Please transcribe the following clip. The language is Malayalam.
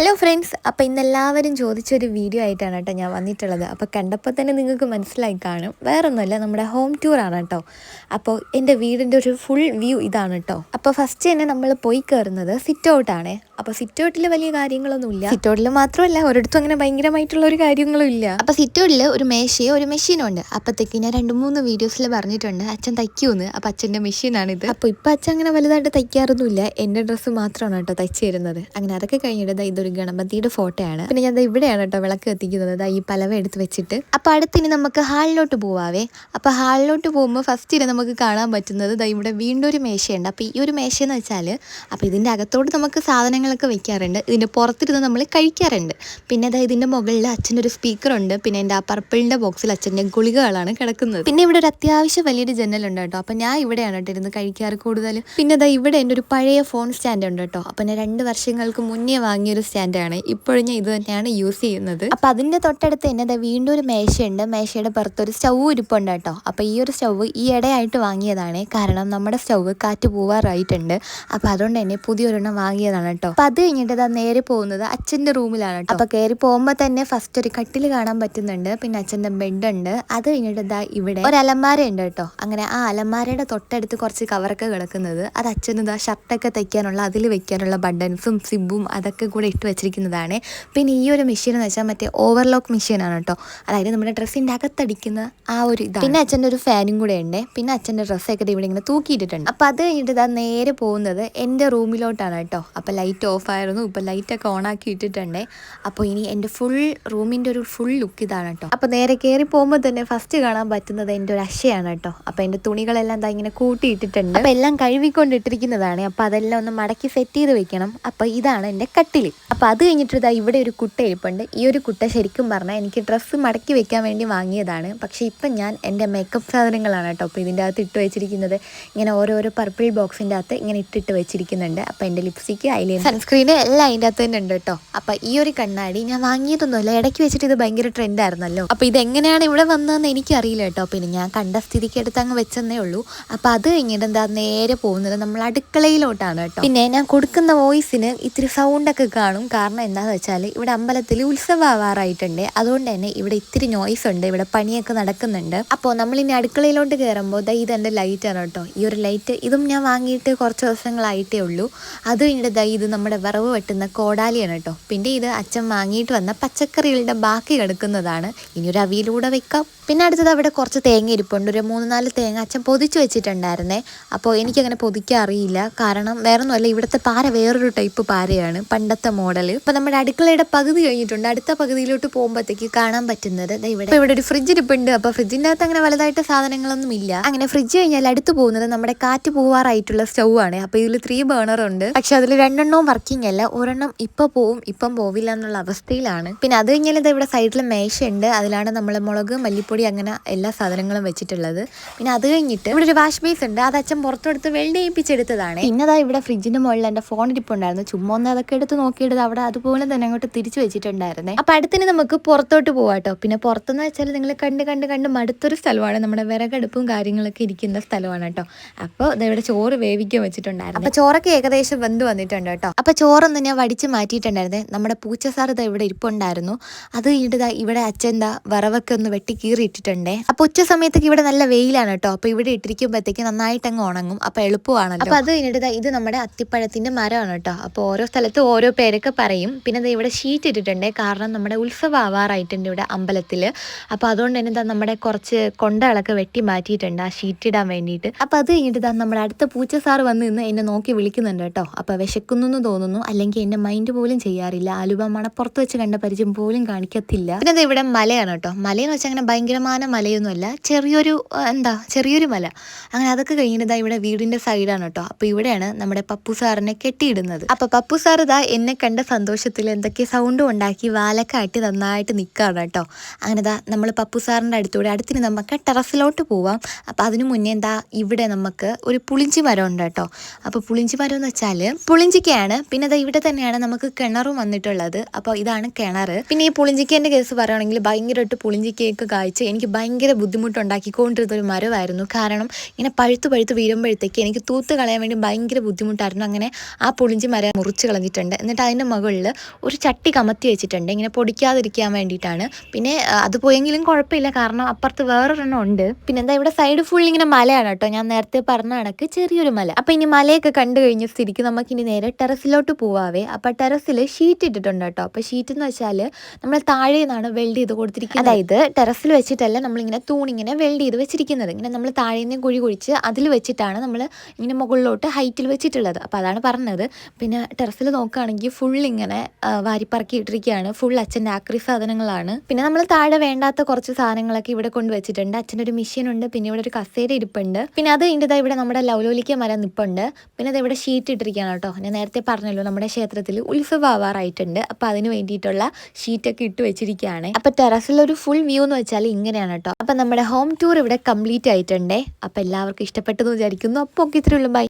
ഹലോ ഫ്രണ്ട്സ് അപ്പോൾ ഇന്ന് എല്ലാവരും ചോദിച്ചൊരു വീഡിയോ ആയിട്ടാണ് കേട്ടോ ഞാൻ വന്നിട്ടുള്ളത്. അപ്പോൾ കണ്ടപ്പോൾ തന്നെ നിങ്ങൾക്ക് മനസ്സിലായി കാണും. വേറൊന്നുമല്ല നമ്മുടെ ഹോം ടൂർ ആണ് കേട്ടോ. അപ്പോൾ എന്റെ വീടിന്റെ ഒരു ഫുൾ വ്യൂ ഇതാണ് കേട്ടോ. അപ്പോൾ ഫസ്റ്റ് തന്നെ നമ്മൾ പോയി കയറുന്നത് സിറ്റ് ഔട്ടാണ് അപ്പോൾ സിറ്റ് ഔട്ടിൽ വലിയ കാര്യങ്ങളൊന്നുമില്ല സിറ്റ് ഔട്ടിൽ മാത്രമല്ല ഒരിടത്തും അങ്ങനെ ഭയങ്കരമായിട്ടുള്ള ഒരു കാര്യങ്ങളും ഇല്ല. അപ്പോൾ സിറ്റ് ഔട്ടിൽ ഒരു മേശയോ ഒരു മെഷീനും ഉണ്ട്. അപ്പോഴത്തേക്ക് ഞാൻ രണ്ട് മൂന്ന് വീഡിയോസിൽ പറഞ്ഞിട്ടുണ്ട് അച്ഛൻ തയ്ക്കൂന്ന്. അപ്പോൾ അച്ഛന്റെ മെഷീനാണിത് അപ്പോൾ ഇപ്പോൾ അച്ഛൻ അങ്ങനെ വലുതായിട്ട് തയ്ക്കാറൊന്നുമില്ല. എന്റെ ഡ്രസ്സ് മാത്രമാണ് കേട്ടോ തയ്ച്ചു തരുന്നത്. അങ്ങനെ അതൊക്കെ കഴിഞ്ഞിട്ട് ദാ ഇതൊരു ഗണപതിയുടെ ഫോട്ടോയാണ്. പിന്നെ ഞാൻ ഇവിടെയാണ് കേട്ടോ വിളക്ക് കത്തിക്കുന്നത്. ദാ ഈ പലവ എടുത്ത് വെച്ചിട്ട്. അപ്പോൾ അടുത്തിനി നമുക്ക് ഹാളിലോട്ട് പോവാവേ. അപ്പോൾ ഹാളിലോട്ട് പോകുമ്പോൾ ഫസ്റ്റ് ഇനി നമുക്ക് കാണാൻ പറ്റുന്നത് ദാ ഇവിടെ വീണ്ടും ഒരു മേശയുണ്ട്. അപ്പോൾ ഈ ഒരു മേശയെന്ന് വെച്ചാൽ അപ്പോൾ ഇതിന്റെ അകത്തോട്ട് നമുക്ക് സാധനങ്ങളൊക്കെ വെക്കാറുണ്ട്. ഇതിന്റെ പുറത്തിരുന്ന് നമ്മൾ കഴിക്കാറുണ്ട്. പിന്നെ അതായത് ഇതിന്റെ മുകളിൽ അച്ഛന്റെ ഒരു സ്പീക്കർ ഉണ്ട്. പിന്നെ എന്റെ ആ പർപ്പിളിന്റെ ബോക്സിൽ അച്ഛന്റെ ഗുളികകളാണ് കിടക്കുന്നത്. പിന്നെ ഇവിടെ ഒരു അത്യാവശ്യം വലിയൊരു ജനൽ ഉണ്ട് കേട്ടോ. അപ്പോൾ ഞാൻ ഇവിടെയാണ് കേട്ടോ ഇരുന്ന് കഴിക്കാറ് കൂടുതൽ പിന്നെ ദാ ഇവിടെ എന്റെ ഒരു പഴയ ഫോൺ സ്റ്റാൻഡ് ഉണ്ട് കേട്ടോ. അപ്പോൾ ഞാൻ രണ്ട് വർഷങ്ങൾക്ക് മുന്നേ വാങ്ങിയൊരു സ്റ്റാൻഡാണ്. ഇപ്പോഴും ഞാൻ ഇത് തന്നെയാണ് യൂസ് ചെയ്യുന്നത്. അപ്പൊ അതിന്റെ തൊട്ടടുത്ത് തന്നെ ദാ വീണ്ടും ഒരു മേശയുണ്ട്. മേശയുടെ പുറത്തൊരു സ്റ്റൗ ഇരിപ്പുണ്ട് കേട്ടോ. അപ്പോൾ ഈ ഒരു സ്റ്റൗ ഈ ഇടയായിട്ട് വാങ്ങിയതാണ്. കാരണം നമ്മുടെ സ്റ്റൗ കാറ്റ് പോവാറായിട്ടുണ്ട്. അപ്പോൾ അതുകൊണ്ട് തന്നെ പുതിയൊരെണ്ണം വാങ്ങിയതാണ് കേട്ടോ. അപ്പൊ അത് കഴിഞ്ഞിട്ട് അത് നേരെ പോകുന്നത് അച്ഛന്റെ റൂമിലാണ് കേട്ടോ. അപ്പോൾ കയറി പോകുമ്പോൾ തന്നെ ഫസ്റ്റ് ഒരു കട്ടിൽ കാണാൻ പറ്റുന്നുണ്ട്. പിന്നെ അച്ഛന്റെ ബെഡ് ഉണ്ട്. അത് കഴിഞ്ഞിട്ട് ഇതാ ഇവിടെ ഒരു അലമാര ഉണ്ട് കേട്ടോ. അങ്ങനെ ആ അലമാരയുടെ തൊട്ടടുത്ത് കുറച്ച് കവറൊക്കെ കിടക്കുന്നത്. അത് അച്ഛൻ ഇതാ ഷർട്ടൊക്കെ തയ്ക്കാനുള്ള അതിൽ വെക്കാനുള്ള ബട്ടൺസും സിബും അതൊക്കെ കൂടെ ഇട്ട് വെച്ചിരിക്കുന്നതാണ്. പിന്നെ ഈ ഒരു മെഷീൻ എന്ന് വെച്ചാൽ മറ്റേ ഓവർലോക്ക് ആണ് കേട്ടോ അതായത് നമ്മുടെ ഡ്രസ്സിന്റെ അകത്തടിക്കുന്ന ആ ഒരു ഇതാണ്. പിന്നെ അച്ഛന്റെ ഒരു ഫാനും കൂടെ ഉണ്ട്. പിന്നെ അച്ഛന്റെ ഡ്രസ്സൊക്കെ ഇവിടെ ഇങ്ങനെ തൂക്കിയിട്ടിട്ടുണ്ട്. അപ്പോൾ അത് കഴിഞ്ഞിട്ട് ഇതാ നേരെ പോകുന്നത് എന്റെ റൂമിലോട്ടാണ് കേട്ടോ അപ്പോൾ ലൈറ്റ് ഓഫ് ആയിരുന്നു. ഇപ്പോൾ ലൈറ്റൊക്കെ ഓൺ ആക്കി ഇട്ടിട്ടുണ്ട്. അപ്പോൾ ഇനി എന്റെ ഫുൾ റൂമിന്റെ ഒരു ഫുൾ ലുക്ക് ഇതാണ് കേട്ടോ അപ്പോൾ നേരെ കയറി പോകുമ്പോൾ തന്നെ ഫസ്റ്റ് കാണാൻ പറ്റുന്നത് എന്റെ ഒരു അശയാണ് കേട്ടോ അപ്പോൾ എന്റെ തുണികളെല്ലാം എന്താ ഇങ്ങനെ കൂട്ടിയിട്ടിട്ടുണ്ട്. അപ്പോൾ എല്ലാം കഴുകിക്കൊണ്ടിട്ടിരിക്കുന്നതാണ്. അപ്പോൾ അതെല്ലാം ഒന്ന് മടക്കി സെറ്റ് ചെയ്ത് വെക്കണം. അപ്പോൾ ഇതാണ് എന്റെ കട്ടിൽ അപ്പോൾ അത് കഴിഞ്ഞിട്ട് ഇതാ ഇവിടെ ഒരു കുട്ട ഇരിപ്പുണ്ട്. ഈ ഒരു കുട്ട ശരിക്കും പറഞ്ഞാൽ എനിക്ക് ഡ്രസ്സ് മടക്കി വെക്കാൻ വേണ്ടി വാങ്ങിയതാണ്. പക്ഷേ ഇപ്പം ഞാൻ എന്റെ മേക്കപ്പ് സാധനങ്ങളാണ് കേട്ടോ അപ്പോൾ ഇതിന്റെ അകത്ത് ഇട്ട് വെച്ചിരിക്കുന്നത്. ഇങ്ങനെ ഓരോരോ പർപ്പിൾ ബോക്സിന്റെ അകത്ത് ഇങ്ങനെ ഇട്ടിട്ട് വെച്ചിരിക്കുന്നുണ്ട്. അപ്പോൾ എന്റെ ലിപ്സ്റ്റിക്ക് ഐലൈനർ സൺസ്ക്രീൻ എല്ലാം അതിന്റെ അകത്ത് തന്നെ ഉണ്ട് കേട്ടോ. അപ്പോൾ ഈ ഒരു കണ്ണാടി ഞാൻ വാങ്ങിയതൊന്നുമല്ല ഇടയ്ക്ക് വെച്ചിട്ട് ഇത് ഭയങ്കര ട്രെൻഡായിരുന്നല്ലോ അപ്പോൾ ഇതെങ്ങനെയാണ് ഇവിടെ വന്നതെന്ന് എനിക്കറിയില്ല കേട്ടോ. പിന്നെ ഞാൻ കണ്ട സ്ഥിതിക്ക് എടുത്ത് അങ്ങ് വെച്ചെന്നേ ഉള്ളൂ. അപ്പോൾ അത് കഴിഞ്ഞിട്ട് എന്താ നേരെ പോകുന്നത് നമ്മൾ അടുക്കളയിലോട്ടാണ് കേട്ടോ. പിന്നെ ഞാൻ കൊടുക്കുന്ന വോയിസിന് ഇത്തിരി സൗണ്ടൊക്കെ കാണും. കാരണം എന്താണെന്ന് വെച്ചാൽ ഇവിടെ അമ്പലത്തിൽ ഉത്സവം ആവാറായിട്ടുണ്ട് അതുകൊണ്ട് തന്നെ ഇവിടെ ഇത്തിരി നോയ്സ് ഉണ്ട്. ഇവിടെ പണിയൊക്കെ നടക്കുന്നുണ്ട്. അപ്പോൾ നമ്മൾ ഇനി അടുക്കളയിലോട്ട് കയറുമ്പോൾ ദാ ഇതെന്റെ ലൈറ്റാണ് കേട്ടോ. ഈ ഒരു ലൈറ്റ് ഇതും ഞാൻ വാങ്ങിയിട്ട് കുറച്ച് ദിവസങ്ങളായിട്ടേ ഉള്ളൂ. അത് കഴിഞ്ഞിട്ട് ദാ ഇത് നമ്മുടെ വിറവ് വെട്ടുന്ന കോടാലിയാണ് കേട്ടോ. പിന്നെ ഇത് അച്ഛൻ വാങ്ങിയിട്ട് വന്ന പച്ചക്കറികളുടെ ബാക്കി കിടക്കുന്നതാണ്. ഇനി ഒരു അവിയിലൂടെ വെക്കാം. പിന്നെ അടുത്തത് അവിടെ കുറച്ച് തേങ്ങ ഇരിപ്പുണ്ട്. ഒരു മൂന്ന് നാല് തേങ്ങ അച്ഛൻ പൊതിച്ച് വെച്ചിട്ടുണ്ടായിരുന്നേ. അപ്പോൾ എനിക്കങ്ങനെ പൊതിക്കാൻ അറിയില്ല കാരണം വേറൊന്നുമല്ല ഇവിടുത്തെ പാര വേറൊരു ടൈപ്പ് പാരയാണ്. പണ്ടത്തെ മോഡൽ അപ്പോൾ നമ്മുടെ അടുക്കളയുടെ പകുതി കഴിഞ്ഞിട്ടുണ്ട്. അടുത്ത പകുതിയിലോട്ട് പോകുമ്പോഴത്തേക്ക് കാണാൻ പറ്റുന്നത് ഇവിടെ. ഇവിടെ ഒരു ഫ്രിഡ്ജ് ഇരിപ്പുണ്ട്. അപ്പോൾ ഫ്രിഡ്ജിന്റെ അകത്ത് അങ്ങനെ വലുതായിട്ട് സാധനങ്ങളൊന്നും ഇല്ല. അങ്ങനെ ഫ്രിഡ്ജ് കഴിഞ്ഞാൽ അടുത്ത് പോകുന്നത് നമ്മുടെ കാറ്റ് പോവാറായിട്ടുള്ള സ്റ്റൗ ആണ്. അപ്പോൾ ഇതിൽ ത്രീ ബേണർ ഉണ്ട്. പക്ഷെ അതിൽ രണ്ടെണ്ണവും വർക്കിംഗ് അല്ല. ഒരെണ്ണം ഇപ്പം പോവും ഇപ്പം പോവില്ല എന്നുള്ള അവസ്ഥയിലാണ്. പിന്നെ അത് കഴിഞ്ഞാൽ ഇവിടെ സൈഡിൽ മേശയുണ്ട് അതിലാണ് നമ്മൾ മുളക് മല്ലിപ്പൊടി അങ്ങനെ എല്ലാ സാധനങ്ങളും വെച്ചിട്ടുള്ളത്. പിന്നെ അത് കഴിഞ്ഞിട്ട് ഇവിടെ ഒരു വാഷ് ബേസ് ഉണ്ട്. അത് അച്ഛൻ പുറത്തെടുത്ത് വെള്ളയിപ്പിച്ചെടുത്തതാണ് പിന്നെ അതാ ഇവിടെ ഫ്രിഡ്ജിന്റെ മുകളിൽ എന്റെ ഫോൺ ഇരിപ്പുണ്ടായിരുന്നു. ചുമ്മാ ഒന്ന് അതൊക്കെ എടുത്ത് അവിടെ അതുപോലെ തന്നെ അങ്ങോട്ട് തിരിച്ചു വെച്ചിട്ടുണ്ടായിരുന്നേ. അപ്പൊ അടുത്തിന് നമുക്ക് പുറത്തോട്ട് പോവാട്ടോ. പിന്നെ പുറത്തെന്ന് വെച്ചാൽ നിങ്ങൾ കണ്ട് കണ്ട് കണ്ട് മടുത്തൊരു സ്ഥലമാണ്. നമ്മുടെ വിറകടുപ്പും കാര്യങ്ങളൊക്കെ ഇരിക്കുന്ന സ്ഥലമാണ് കേട്ടോ അപ്പോൾ ഇവിടെ ചോറ് വേവിക്കാൻ വെച്ചിട്ടുണ്ടായിരുന്നു. അപ്പോൾ ചോറൊക്കെ ഏകദേശം വെന്ത് വന്നിട്ടുണ്ട് കേട്ടോ അപ്പോൾ ചോറൊന്ന് ഞാൻ വടിച്ച് മാറ്റിയിട്ടുണ്ടായിരുന്നേ. നമ്മുടെ പൂച്ച സാർ ഇതാ ഇവിടെ ഇരിപ്പുണ്ടായിരുന്നു. അത് ദാ ഇവിടെ അച്ഛൻ ദാ വിറവൊക്കെ ഒന്ന് വെട്ടി കീറി ഇട്ടിട്ടുണ്ടേ അപ്പൊ ഉച്ച സമയത്തൊക്കെ ഇവിടെ നല്ല വെയിലാണ് കേട്ടോ അപ്പോൾ ഇവിടെ ഇട്ടിരിക്കുമ്പോഴത്തേക്ക് നന്നായിട്ട് അങ്ങ് ഉണങ്ങും. അപ്പോൾ എളുപ്പമാണല്ലോ. അപ്പോൾ അത് കഴിഞ്ഞിട്ട് ഇത് നമ്മുടെ അത്തിപ്പഴത്തിന്റെ മരമാണ് കേട്ടോ അപ്പോൾ ഓരോ സ്ഥലത്ത് ഓരോ പേരൊക്കെ പറയും. പിന്നെ ദാ ഇവിടെ ഷീറ്റ് ഇട്ടിട്ടുണ്ട്. കാരണം നമ്മുടെ ഉത്സവം ആവാറായിട്ടുണ്ട് ഇവിടെ അമ്പലത്തിൽ അപ്പോൾ അതുകൊണ്ട് തന്നെ നമ്മുടെ കുറച്ച് കൊണ്ടകളൊക്കെ വെട്ടി മാറ്റിയിട്ടുണ്ട് ആ ഷീറ്റ് ഇടാൻ വേണ്ടിയിട്ട്. അപ്പോൾ അത് കഴിഞ്ഞിട്ട് ഇതാ നമ്മുടെ അടുത്ത പൂച്ച സാർ വന്ന് നിന്ന് എന്നെ നോക്കി വിളിക്കുന്നുണ്ട് കേട്ടോ. അപ്പോൾ വിശക്കുന്നു എന്ന് തോന്നുന്നു. അല്ലെങ്കിൽ എന്റെ മൈൻഡ് പോലും ചെയ്യാറില്ല. ആലുവ മണപ്പുറത്ത് വെച്ച് കണ്ട പരിചയം പോലും കാണിക്കത്തില്ല. പിന്നെ ദാ ഇവിടെ മലയാണ് കേട്ടോ. മലയെന്ന് വെച്ചാൽ അങ്ങനെ ഭയങ്കരമായ മലയൊന്നുമല്ല. ചെറിയൊരു എന്താ ചെറിയൊരു മല. അങ്ങനെ അതൊക്കെ കഴിഞ്ഞിട്ട് ഇവിടെ വീടിന്റെ സൈഡാണ് കേട്ടോ. അപ്പോൾ ഇവിടെയാണ് നമ്മുടെ പപ്പു സാറിനെ കെട്ടിയിടുന്നത്. അപ്പോൾ പപ്പു സാർ ഇതാ എന്നെ കണ്ട സന്തോഷത്തിൽ എന്തൊക്കെ സൗണ്ടും ഉണ്ടാക്കി വാലക്കാട്ടി നന്നായിട്ട് നിൽക്കുകയാണ് കേട്ടോ. അങ്ങനെ ദാ നമ്മൾ പപ്പു സാറിന്റെ അടുത്തൂടെ അടുത്തിന് നമുക്ക് ടെറസിലോട്ട് പോവാം. അപ്പോൾ അതിനു മുന്നേ എന്താ ഇവിടെ നമുക്ക് ഒരു പുളിഞ്ചി മരം ഉണ്ട് കേട്ടോ. അപ്പോൾ പുളിഞ്ചി മരം എന്ന് വെച്ചാൽ പുളിഞ്ചിക്കയാണ്. പിന്നെ ദാ ഇവിടെ തന്നെയാണ് നമുക്ക് കിണറും വന്നിട്ടുള്ളത്. അപ്പോൾ ഇതാണ് കിണർ പിന്നെ ഈ പുളിഞ്ചിക്കേന്റെ കേസ് പറയുകയാണെങ്കിൽ ഭയങ്കരമായിട്ട് പുളിഞ്ചിക്കയൊക്കെ കായ്ച്ച് എനിക്ക് ഭയങ്കര ബുദ്ധിമുട്ടുണ്ടാക്കിക്കൊണ്ടിരുന്ന ഒരു മരമായിരുന്നു. കാരണം ഇങ്ങനെ പഴുത്ത് പഴുത്ത് വീഴുമ്പോഴത്തേക്ക് എനിക്ക് തൂത്ത് കളയാൻ വേണ്ടി ഭയങ്കര ബുദ്ധിമുട്ടായിരുന്നു. അങ്ങനെ ആ പുളിഞ്ചി മരം മുറിച്ച് കളഞ്ഞിട്ടുണ്ട്. എന്നിട്ട് അതിന്റെ മുകളിൽ ഒരു ചട്ടി കമത്തി വെച്ചിട്ടുണ്ട്. ഇങ്ങനെ പൊടിക്കാതിരിക്കാൻ വേണ്ടിയിട്ടാണ്. പിന്നെ അത് പോയെങ്കിലും കുഴപ്പമില്ല. കാരണം അപ്പുറത്ത് വേറൊരെണ്ണം ഉണ്ട്. പിന്നെന്താ ഇവിടെ സൈഡ് ഫുൾ ഇങ്ങനെ മലയാണ് കേട്ടോ. ഞാൻ നേരത്തെ പറഞ്ഞ കണക്ക് ചെറിയൊരു മല. അപ്പം ഇനി മലയൊക്കെ കണ്ടു കഴിഞ്ഞ സ്ഥിതിക്ക് നമുക്ക് ഇനി നേരെ ടെറസിലോട്ട് പോവാവേ. അപ്പം ടെറസിൽ ഷീറ്റ് ഇട്ടിട്ടുണ്ട് കേട്ടോ. അപ്പം ഷീറ്റ് എന്ന് വെച്ചാൽ നമ്മൾ താഴെ നിന്നാണ് വെൽഡ് ചെയ്ത് കൊടുത്തിരിക്കുന്നത്. അതായത് ടെറസിൽ വെച്ചിട്ടല്ല നമ്മളിങ്ങനെ തൂണിങ്ങനെ വെൽഡ് ചെയ്ത് വെച്ചിരിക്കുന്നത്. ഇങ്ങനെ നമ്മൾ താഴെ നിന്ന് കുഴി കുഴിച്ച് അതിൽ വെച്ചിട്ടാണ് നമ്മൾ ഇങ്ങനെ മുകളിലോട്ട് ഹൈറ്റിൽ വെച്ചിട്ടുള്ളത്. അപ്പോൾ അതാണ് പറഞ്ഞത്. പിന്നെ ടെറസിൽ നോക്കുകയാണെങ്കിൽ ഫുൾ ഇങ്ങനെ വാരിപ്പറക്കിയിട്ടിരിക്കുകയാണ് ഫുൾ അച്ഛന്റെ ആക്രി സാധനങ്ങളാണ്. പിന്നെ നമ്മൾ താഴെ വേണ്ടാത്ത കുറച്ച് സാധനങ്ങളൊക്കെ ഇവിടെ കൊണ്ടുവച്ചിട്ടുണ്ട്. അച്ഛന്റെ ഒരു മെഷീൻ ഉണ്ട് പിന്നെ ഇവിടെ ഒരു കസേര ഇരിപ്പുണ്ട്. പിന്നെ അത് ഇതിന്റെ ഇവിടെ നമ്മുടെ ലൗലോലിക്ക മരം നിപ്പുണ്ട്. പിന്നെ അത് ഇവിടെ ഷീറ്റ് ഇട്ടിരിക്കുകയാണ് കേട്ടോ. ഞാൻ നേരത്തെ പറഞ്ഞല്ലോ നമ്മുടെ ക്ഷേത്രത്തിൽ ഉത്സവം ആവാറായിട്ടുണ്ട് അപ്പോൾ അതിന് വേണ്ടിയിട്ടുള്ള ഷീറ്റൊക്കെ ഇട്ട് വെച്ചിരിക്കുകയാണ്. അപ്പോൾ ടെറസിലൊരു ഫുൾ വ്യൂ എന്ന് വെച്ചാൽ ഇങ്ങനെയാണ് കേട്ടോ. അപ്പോൾ നമ്മുടെ ഹോം ടൂർ ഇവിടെ കംപ്ലീറ്റ് ആയിട്ടുണ്ടേ. അപ്പോൾ എല്ലാവർക്കും ഇഷ്ടപ്പെട്ടെന്ന് വിചാരിക്കുന്നു. അപ്പോൾ ഒക്കെ ഇത്രയുള്ളൂ ബൈ